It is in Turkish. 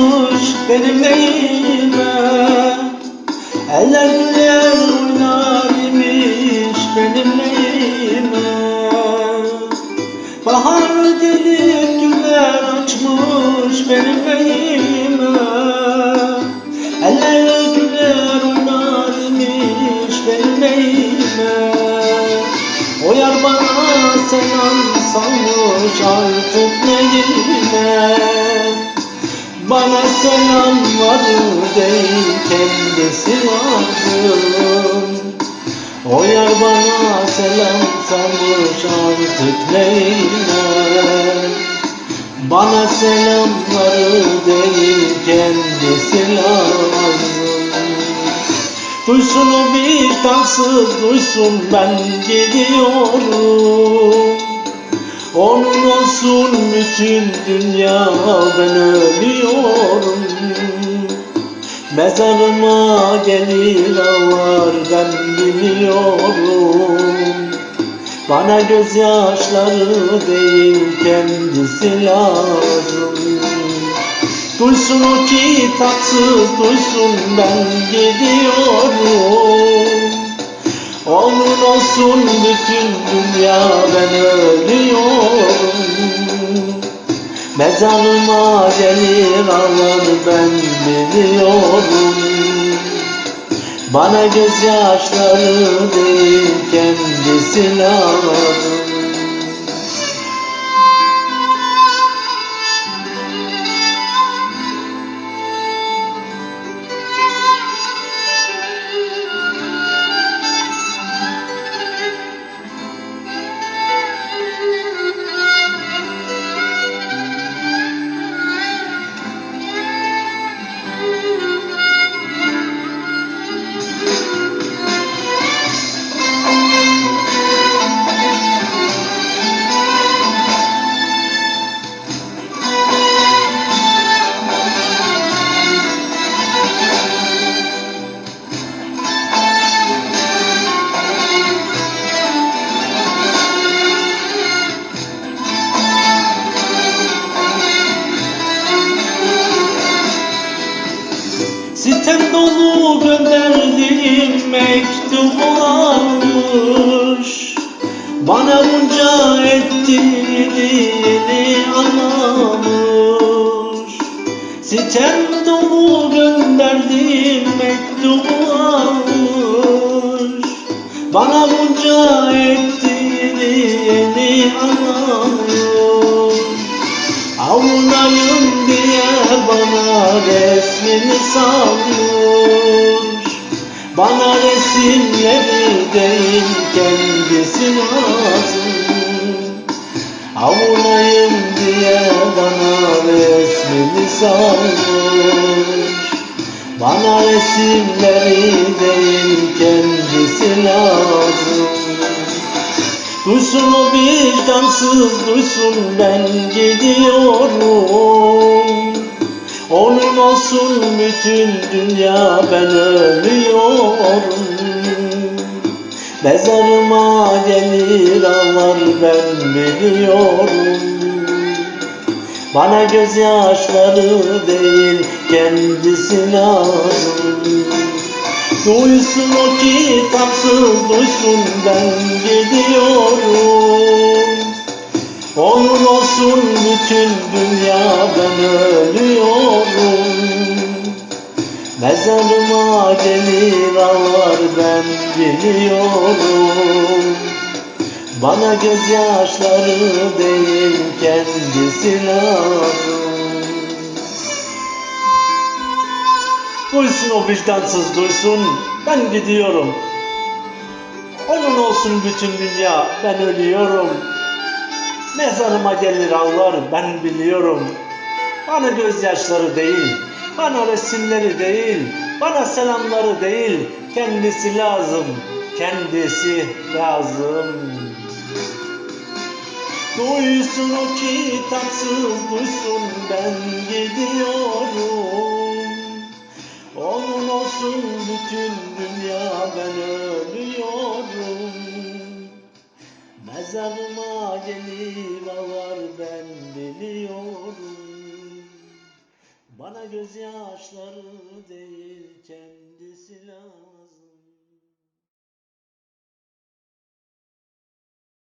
açmış benim neyime? Eller güler oynar imiş benim neyime? Bahar gelip güller açmış benim neyime? Eller güler oynar imiş benim neyime? O yar bana selam salmış artık neyime Bana selam var değil kendisi lazım O yar bana selam salmış artık neyime Bana selamları değil kendisi lazım Duysun o vicdansız duysun ben gidiyorum Onun olsun bütün dünya ben ölüyorum. Mezarıma gelir ağlar ben biliyorum Bana gözyaşları değil kendisi lazım. Duysun o kitapsız duysun ben gidiyorum olsun bütün dünya ben ölüyorum. Mezarıma gelir ağlar ben biliyorum. Bana gözyaşları değil kendisi lazım Sitem dolu gönderdiğim mektup almış Bana bunca ettiğini anlamış. Sitem dolu gönderdiğim mektup almış Bana bunca ettiğini anlamış Avunayım diye bana resmini salmış Bana resimleri değil kendisi lazım. Avunayım diye bana resmini salmış Bana resimleri değil kendisi lazım Duysun o vicdansız duysun ben gidiyorum Onun olsun bütün dünya ben ölüyorum. Mezarıma gelir ağlar ben biliyorum. Bana gözyaşları değil kendisi lazım Duysun o kitapsız duysun ben gidiyorum. Onun olsun bütün dünya ben ölüyorum. Mezarıma gelir ağlar ben biliyorum Bana gözyaşları değil kendisi lazım Duysun o vicdansız duysun. Ben gidiyorum. Onun olsun bütün dünya ben ölüyorum. Mezarıma gelir ağlar ben biliyorum. Bana gözyaşları değil Bana resimleri değil Bana selamları değil. Kendisi lazım Kendisi lazım. Duysun o kitapsız duysun ben gidiyorum biliyorum Bana gözyaşları değil kendisi lazım